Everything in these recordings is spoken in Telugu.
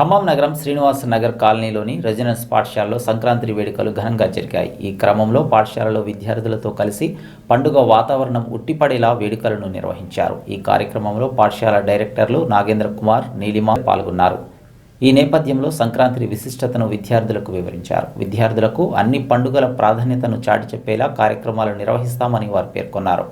ఖమ్మం నగరం శ్రీనివాస నగర్ కాలనీలోని రెసిడెన్స్ పాఠశాలలో సంక్రాంతి వేడుకలు ఘనంగా జరిగాయి. ఈ క్రమంలో పాఠశాలలో విద్యార్థులతో కలిసి పండుగ వాతావరణం ఉట్టిపడేలా వేడుకలను నిర్వహించారు. ఈ కార్యక్రమంలో పాఠశాల డైరెక్టర్లు నాగేంద్ర కుమార్ నీలిమ పాల్గొన్నారు. ఈ నేపథ్యంలో సంక్రాంతి విశిష్టతను విద్యార్థులకు వివరించారు. విద్యార్థులకు అన్ని పండుగల ప్రాధాన్యతను చాటి చెప్పేలా కార్యక్రమాలు నిర్వహిస్తామని వారు పేర్కొన్నారు.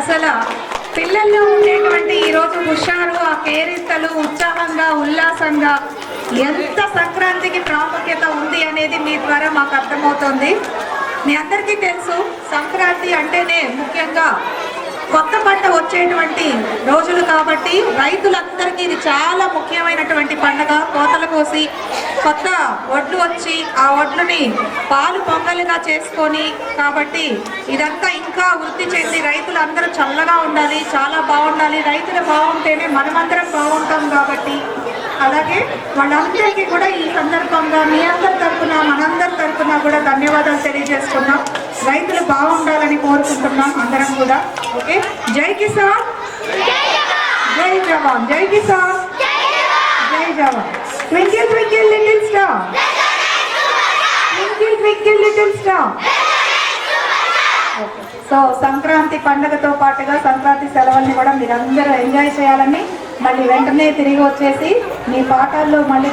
అసలు పిల్లల్లో ఉండేటువంటి ఈరోజు హుషారు ఆ కేరింతలు ఉత్సాహంగా ఉల్లాసంగా ఎంత సంక్రాంతికి ప్రాముఖ్యత ఉంది అనేది మీ ద్వారా మాకు అర్థమవుతుంది. మీ అందరికీ తెలుసు సంక్రాంతి అంటేనే ముఖ్యంగా కొత్త పంట వచ్చేటువంటి రోజు కాబట్టి రైతులందరికీ ఇది చాలా ముఖ్యమైనటువంటి పండుగ. కోతలు కోసి కొత్త వడ్లు వచ్చి ఆ వడ్లుని పాలు పొంగలుగా చేసుకొని కాబట్టి ఇదంతా ఇంకా వృద్ధి చెంది రైతులందరూ చల్లగా ఉండాలి చాలా బాగుండాలి. రైతులు బాగుంటేనే మనమందరం బాగుంటాం కాబట్టి అలాగే వాళ్ళందరికీ కూడా ఈ సందర్భంగా మీ అందరి తరఫున మనందరి తరఫున కూడా ధన్యవాదాలు తెలియజేసుకున్నాం రైతులు బాగుండాలని కోరుకుంటున్నాం అందరం కూడా. ఓకే? జై కిసాన్! జై జవాన్. జై కిసాన్. జై జవాన్. Twinkle twinkle little star. Twinkle twinkle little star. So Sankranti పండుగతో పాటుగా సంక్రాంతి సెలవుల్ని కూడా మీరందరూ ఎంజాయ్ చేయాలని మళ్ళీ వెంటనే తిరిగి వచ్చేసి మీ పాఠాల్లో మళ్ళీ